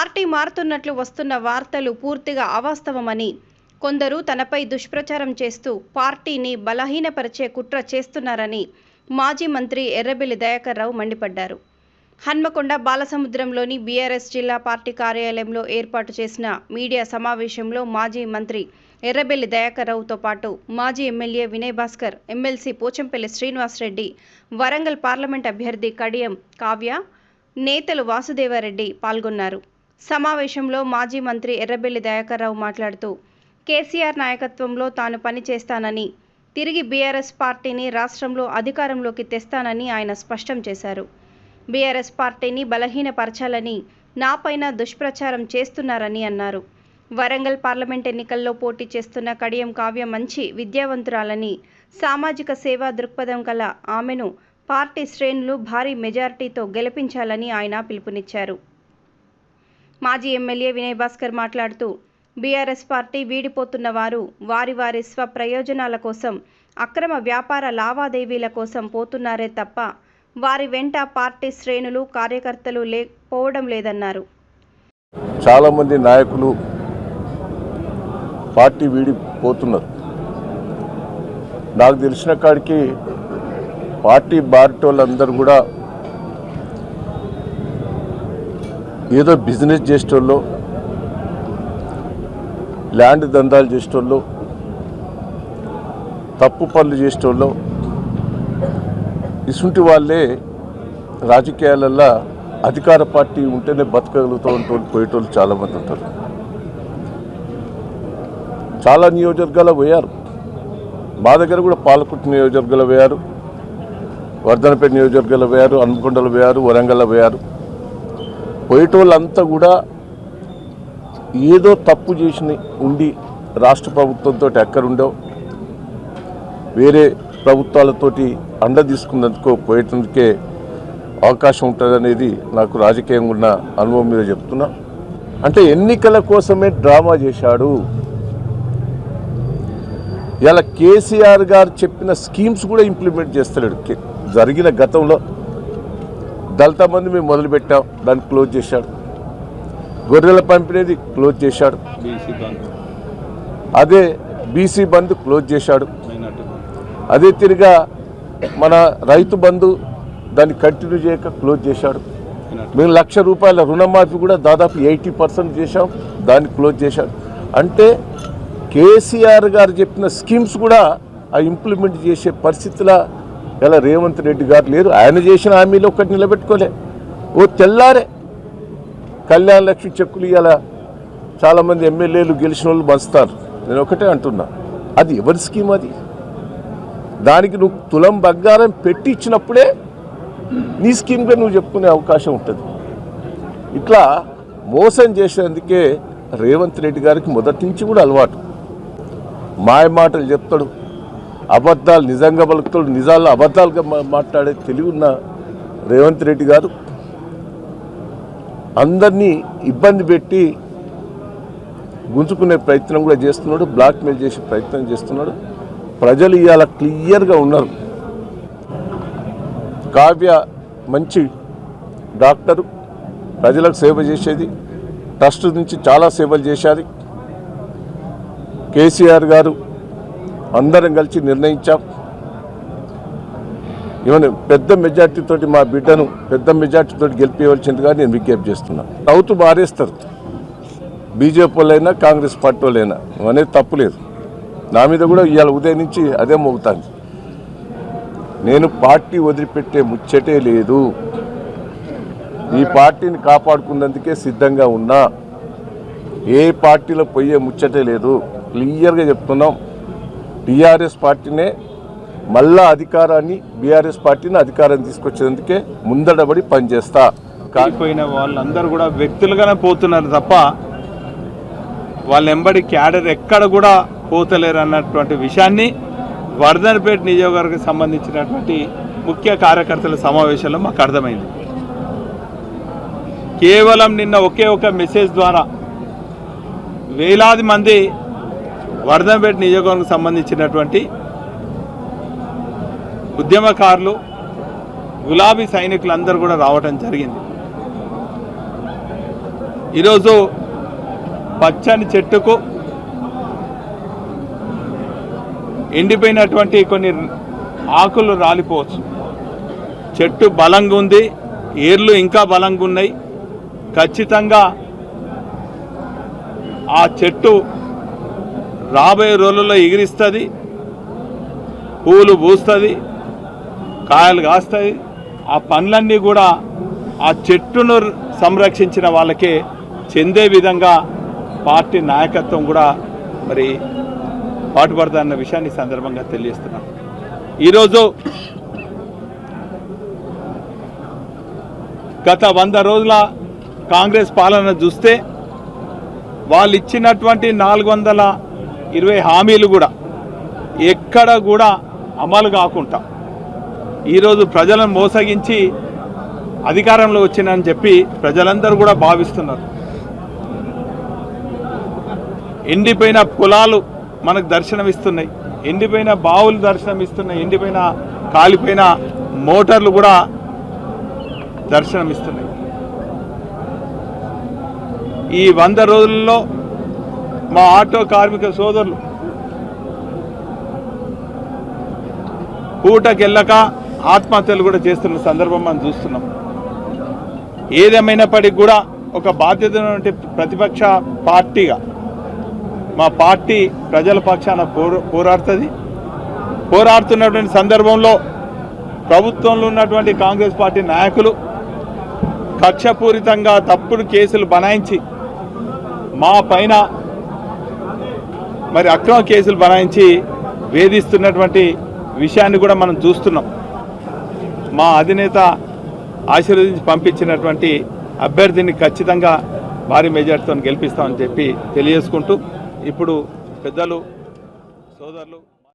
Party మారుతున్నట్లు వస్తున్న వార్తలు పూర్తిగా అవాస్తవమని కొందరు తనపై దుష్ప్రచారం చేస్తూ పార్టీని బలహీనపరిచే కుట్ర చేస్తున్నారని మాజీ మంత్రి ఎర్రబెల్లి దయాకర్ రావు మండిపడ్డారు. హన్మకొండ బాలసముద్రంలోని బీఆర్ఎస్ జిల్లా పార్టీ కార్యాలయంలో ఏర్పాటు చేసిన మీడియా సమావేశంలో మాజీ మంత్రి ఎర్రబెల్లి దయాకర్ రావుతో పాటు మాజీ MLA Vinay Bhaskar MLC Pochampalli Srinivasa Reddy Warangal parliament అభ్యర్థి కడియం కావ్య నేతలు వాసుదేవారెడ్డి పాల్గొన్నారు. సమావేశంలో మాజీ మంత్రి ఎర్రబెల్లి దయాకర్రావు మాట్లాడుతూ కేసీఆర్ నాయకత్వంలో తాను పనిచేస్తానని తిరిగి బీఆర్ఎస్ పార్టీని రాష్ట్రంలో అధికారంలోకి తెస్తానని ఆయన స్పష్టం చేశారు. బీఆర్ఎస్ పార్టీని బలహీనపరచాలని నాపైన దుష్ప్రచారం చేస్తున్నారని అన్నారు. వరంగల్ పార్లమెంట్ ఎన్నికల్లో పోటీ చేస్తున్న కడియం కావ్య మంచి విద్యావంతురాలని సామాజిక సేవా దృక్పథం గల ఆమెను పార్టీ శ్రేణులు భారీ మెజారిటీతో గెలిపించాలని ఆయన పిలుపునిచ్చారు. మాజీ ఎమ్మెల్యే వినయ్ భాస్కర్ మాట్లాడుతూ బీఆర్ఎస్ పార్టీ వీడిపోతున్న వారు వారి వారి స్వప్రయోజనాల కోసం అక్రమ వ్యాపార లావాదేవీల కోసం పోతున్నారే తప్ప వారి వెంట పార్టీ శ్రేణులు కార్యకర్తలు లేకపోవడం లేదన్నారు. చాలామంది నాయకులు పార్టీ వీడిపోతున్నారు. నాకు తెలిసిన కాడికి పార్టీ బార్టోళ్ళందరూ కూడా ఏదో బిజినెస్ చేసేటోళ్ళు ల్యాండ్ దందాలు చేసేటోళ్ళు తప్పు పనులు చేసేటోళ్ళు ఇసుంటి వాళ్ళే రాజకీయాలల్లో అధికార పార్టీ ఉంటేనే బతకగలుగుతూ ఉంటోళ్ళు పోయేటోళ్ళు చాలామంది ఉంటారు. చాలా నియోజకవర్గాలు పోయారు. మా దగ్గర కూడా పాలకుట్టు నియోజకవర్గాలు పోయారు వర్ధనపేట నియోజకవర్గాలు పోయారు హన్మకొండలో పోయారు వరంగల్లో పోయారు. పోయేటోళ్ళంతా కూడా ఏదో తప్పు చేసిన ఉండి రాష్ట్ర ప్రభుత్వంతో ఎక్కడుండో వేరే ప్రభుత్వాలతోటి అండ తీసుకున్నందుకు పోయేటందుకే అవకాశం ఉంటుంది అనేది నాకు రాజకీయంగా ఉన్న అనుభవం మీద చెప్తున్నా. అంటే ఎన్నికల కోసమే డ్రామా చేశాడు. ఇలా కేసీఆర్ గారు చెప్పిన స్కీమ్స్ కూడా ఇంప్లిమెంట్ చేస్తలేడు. జరిగిన గతంలో దళిత మంది మేము మొదలుపెట్టాం దాన్ని క్లోజ్ చేశాడు. గొర్రెల పంపిణీది క్లోజ్ చేశాడు. అదే బీసీ బంద్ క్లోజ్ చేశాడు. అదే తిరిగా మన రైతు బంధు దాన్ని కంటిన్యూ చేయక క్లోజ్ చేశాడు. మేము లక్ష రూపాయల రుణమాఫీ కూడా దాదాపు ఎయిటీ పర్సెంట్ చేశాం దాన్ని క్లోజ్ చేశాడు. అంటే కేసీఆర్ గారు చెప్పిన స్కీమ్స్ కూడా ఆ ఇంప్లిమెంట్ చేసే పరిస్థితిలో ఇలా రేవంత్ రెడ్డి గారు లేరు? ఆయన చేసిన హామీలో ఒకటి నిలబెట్టుకోలే. ఓ తెల్లారే కళ్యాణ లక్ష్మి చెక్కులు ఇవ్వాలా చాలామంది ఎమ్మెల్యేలు గెలిచిన వాళ్ళు పంచుతారు నేను ఒకటే అంటున్నా. అది ఎవరి స్కీమ్ అది? దానికి నువ్వు తులం బంగారం పెట్టి ఇచ్చినప్పుడే నీ స్కీమ్గా నువ్వు చెప్పుకునే అవకాశం ఉంటుంది. ఇట్లా మోసం చేసేందుకే రేవంత్ రెడ్డి గారికి మొదటి నుంచి కూడా అలవాటు. మాయ మాటలు చెప్తాడు. అబద్ధాలు నిజంగా పలుకుతాడు నిజాలు అబద్ధాలుగా మాట్లాడే తెలివి ఉన్న రేవంత్ రెడ్డి గారు అందరినీ ఇబ్బంది పెట్టి గుంజుకునే ప్రయత్నం కూడా చేస్తున్నాడు బ్లాక్మెయిల్ చేసే ప్రయత్నం చేస్తున్నాడు. ప్రజలు ఇవాళ క్లియర్గా ఉన్నారు. కావ్య మంచి డాక్టరు ప్రజలకు సేవ చేసేది ట్రస్ట్ నుంచి చాలా సేవలు చేశారు కేసీఆర్ గారు అందరం కలిసి నిర్ణయించాం. ఈవెన్ పెద్ద మెజార్టీతో మా బిడ్డను పెద్ద మెజార్టీతో గెలిపించవలసిందిగా నేను విజ్ఞప్తి చేస్తున్నాను సౌత్ మారేస్తారు. బీజేపీ వాళ్ళైనా కాంగ్రెస్ పార్టీ వాళ్ళైనా అనేది తప్పులేదు నా మీద కూడా ఇవాళ ఉదయం నుంచి అదే మోగుతాను నేను పార్టీ వదిలిపెట్టే ముచ్చటే లేదు. ఈ పార్టీని కాపాడుకున్నందుకే సిద్ధంగా ఉన్నా. ఏ పార్టీలో పోయే ముచ్చటే లేదు. క్లియర్గా చెప్తున్నాం. టీఆర్ఎస్ పార్టీనే మళ్ళా అధికారాన్ని బీఆర్ఎస్ పార్టీని అధికారం తీసుకొచ్చేందుకే ముందడబడి పనిచేస్తా. కాకపోయిన వాళ్ళందరూ కూడా వ్యక్తులుగానే పోతున్నారు తప్ప వాళ్ళ ఎంబడి క్యాడర్ ఎక్కడ కూడా పోతలేరు అన్నటువంటి విషయాన్ని వర్ధన్పేట నియోజకవర్గం సంబంధించినటువంటి ముఖ్య కార్యకర్తల సమావేశంలో మాకు అర్థమైంది. కేవలం నిన్న ఒకే ఒక మెసేజ్ ద్వారా వేలాది మంది వరదంపేట నియోజకవర్గం సంబంధించినటువంటి ఉద్యమకారులు గులాబీ సైనికులందరూ కూడా రావటం జరిగింది. ఈరోజు పచ్చని చెట్టుకు ఎండిపోయినటువంటి కొన్ని ఆకులు రాలిపోవచ్చు. చెట్టు బలంగా ఉంది ఏర్లు ఇంకా బలంగా ఉన్నాయి. ఖచ్చితంగా ఆ చెట్టు రాబోయే రోజుల్లో ఎగిరిస్తుంది పూలు పూస్తుంది కాయలు కాస్తాయి ఆ పనులన్నీ కూడా ఆ చెట్టును సంరక్షించిన వాళ్ళకే చెందే విధంగా పార్టీ నాయకత్వం కూడా మరి పాటుపడదన్న విషయాన్ని సందర్భంగా తెలియజేస్తున్నాను ఈరోజు గత వంద రోజుల కాంగ్రెస్ పాలన చూస్తే వాళ్ళు ఇచ్చినటువంటి నాలుగు వందల ఇరవై హామీలు కూడా ఎక్కడ కూడా అమలు కాకుండా ఈరోజు ప్రజలను మోసగించి అధికారంలో వచ్చినని చెప్పి ప్రజలందరూ కూడా భావిస్తున్నారు. ఎండిపోయిన పొలాలు మనకు దర్శనమిస్తున్నాయి. ఎండిపోయిన బావులు దర్శనమిస్తున్నాయి. ఎండిపోయిన కాలిపోయిన మోటార్లు కూడా దర్శనమిస్తున్నాయి. ఈ వంద రోజుల్లో మా ఆటో కార్మిక సోదరులు. పూటకెళ్ళక ఆత్మహత్యలు కూడా చేస్తున్న సందర్భం మనం చూస్తున్నాం. ఏదేమైనప్పటికీ కూడా ఒక బాధ్యత ఉన్నటువంటి ప్రతిపక్ష పార్టీగా మా పార్టీ ప్రజల పక్షాన పోరాడుతుంది. పోరాడుతున్నటువంటి సందర్భంలో ప్రభుత్వంలో ఉన్నటువంటి కాంగ్రెస్ పార్టీ నాయకులు కక్షపూరితంగా తప్పుడు కేసులు బనాయించి మా పైన మరి అక్రమ కేసులు బనాయించి వేధిస్తున్నటువంటి విషయాన్ని కూడా మనం చూస్తున్నాం. మా అధినేత ఆశీర్వదించి పంపించినటువంటి అభ్యర్థిని ఖచ్చితంగా భారీ మెజార్టీతో గెలిపిస్తామని చెప్పి తెలియజేసుకుంటూ ఇప్పుడు పెద్దలు సోదరులు